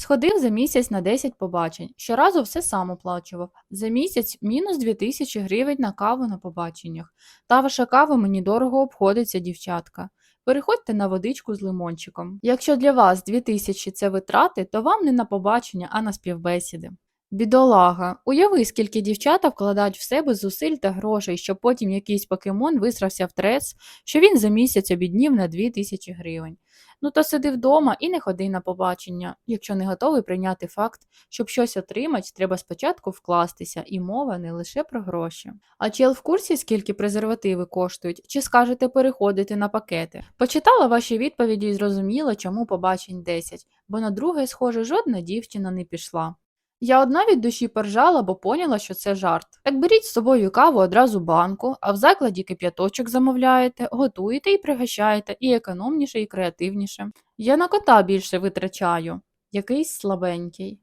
Сходив за місяць на 10 побачень. Щоразу все сам оплачував. За місяць мінус 2000 гривень на каву на побаченнях. Та ваша кава мені дорого обходиться, дівчатка. Переходьте на водичку з лимончиком. Якщо для вас 2000 – це витрати, то вам не на побачення, а на співбесіди. Бідолага, уяви, скільки дівчата вкладають в себе зусиль та грошей, щоб потім якийсь покемон висрався в трец, що він за місяць обіднів на 2000 гривень. Ну то сиди вдома і не ходи на побачення. Якщо не готовий прийняти факт, щоб щось отримати, треба спочатку вкластися, і мова не лише про гроші. А чел в курсі, скільки презервативи коштують, чи скажете переходити на пакети? Почитала ваші відповіді і зрозуміла, чому побачень 10, бо на друге, схоже, жодна дівчина не пішла. Я одна від душі поржала, бо поняла, що це жарт. Так беріть з собою каву одразу банку, а в закладі кип'яточок замовляєте, готуєте і пригощаєте, і економніше, і креативніше. Я на кота більше витрачаю. Якийсь слабенький.